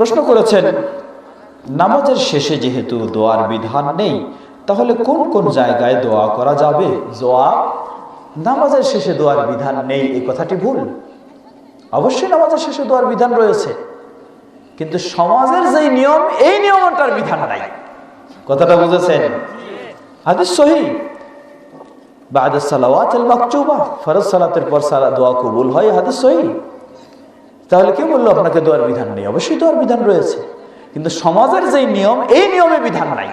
প্রশ্ন করেছেন, নামাজের শেষে যেহেতু দোয়ার বিধান নেই, তাহলে কোন কোন জায়গায় দোয়া করা যাবে? দোয়া নামাজের শেষে দোয়ার বিধান নেই, এই কথাটি ভুল। অবশ্যই নামাজের শেষে দোয়ার বিধান রয়েছে। কিন্তু সমাজের যেই নিয়ম, এই নিয়মটার বিধান নাই। কথাটা বুঝেছেন? হাদিস সহি। বাদ সালাওয়াত আল মাকতুবা, ফরজ সালাতের পর সারা দোয়া কবুল হয়, হাদিস সহি। তাহলে কে বলল আপনাকে দোয়ার বিধান নেই? অবশ্যই দোয়ার বিধান রয়েছে। কিন্তু সমাজের যেই নিয়ম, এই নিয়মে বিধান নাই।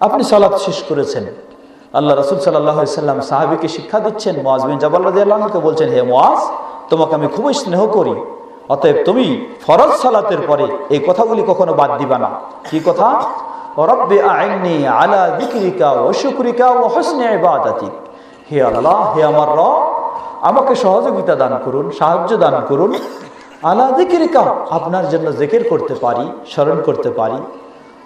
আপনি সালাত শেষ করেছেন। আল্লাহ রসুল সাল্লাম সাহাবিকে শিক্ষা দিচ্ছেন জাবাল রাজিয়াল্লাহকে বলছেন, হে মোয়াজ তোমাকে আমি খুবই স্নেহ করি। অতএব তুমি ফরজ সালাতের পরে এই কথাগুলি কখনো বাদ দিবা না। কি কথা? রব্বে আইনি আলা দিকরিকা ও শুক্রিকা ও হসনে ইবাদাতিক। হে আল্লাহ, হে আমার রব আমাকে সহযোগিতা দান করুন, সাহায্য দান করুন। আলা দিকরিকা আপনার জন্য জেকের করতে পারি, স্মরণ করতে পারি।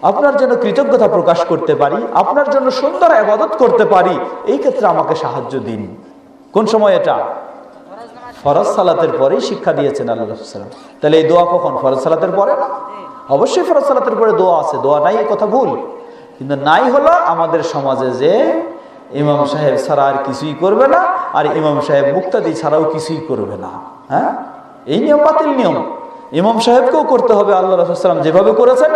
আপনার জন্য কৃতজ্ঞতা প্রকাশ করতে পারি, আপনার জন্য সুন্দর আবাদত করতে পারি। এই ক্ষেত্রে আমাকে সাহায্য দিন। কোন সময় এটা? ফরজ সালাতের পরেই শিক্ষা দিয়েছেন আল্লাহ সাল্লাম তাহলে এই দোয়া কখন? ফরজ সালাতের পরে? না অবশ্যই ফরজ সালাতের পরে দোয়া আছে। দোয়া নাই কথা ভুল। কিন্তু নাই হলো আমাদের সমাজে যে ইমাম সাহেব ছাড়া আর কিছুই করবে না, আর ইমাম সাহেব মুক্তাদি ছাড়াও কিছুই করবে না হ্যাঁ? এই নিয়ম বাতিল নিয়ম। ইমাম সাহেবকেও করতে হবে আল্লাহ রসুলাম যেভাবে করেছেন,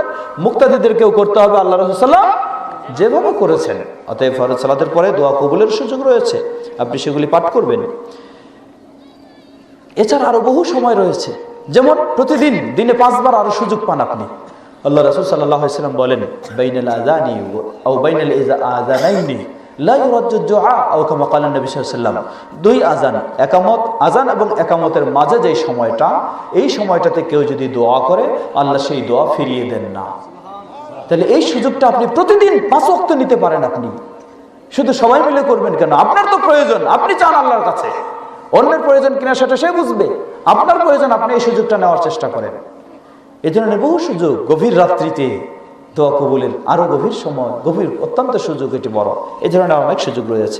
মুক্তাদিদেরকেও করতে হবে আল্লাহ রসুলাম যেভাবে করেছেন। অতএব ফরজ সালাতের পরে দোয়া কবুলের সুযোগ রয়েছে, আপনি সেগুলি পাঠ করবেন। এছাড়া আরও বহু সময় রয়েছে। যেমন প্রতিদিন দিনে পাঁচবার আরও সুযোগ পান আপনি। আল্লাহ রসুল সাল্লাম বলেন, বাইনাল আজানি ও বাইনাল আজানাইনি দুই আজান একামত আজান এবং একামতের মাঝে যে সময়টা, এই সময়টাতে কেউ যদি দোয়া করে, আল্লাহ সেই দোয়া ফিরিয়ে দেন না। তাহলে এই সুযোগটা আপনি প্রতিদিন নিতে পারেন আপনি। শুধু সবাই মিলে করবেন কেন? আপনার তো প্রয়োজন, আপনি চান আল্লাহর কাছে। অন্যের প্রয়োজন কিনা সেটা সে বুঝবে। আপনার প্রয়োজন, আপনি এই সুযোগটা নেওয়ার চেষ্টা করেন। এই ধরনের বহু সুযোগ গভীর রাত্রিতে দোয়া কবুলের আরও গভীর সময়, গভীর, অত্যন্ত সুযোগ এটি বড়। এ ধরনের অনেক সুযোগ রয়েছে।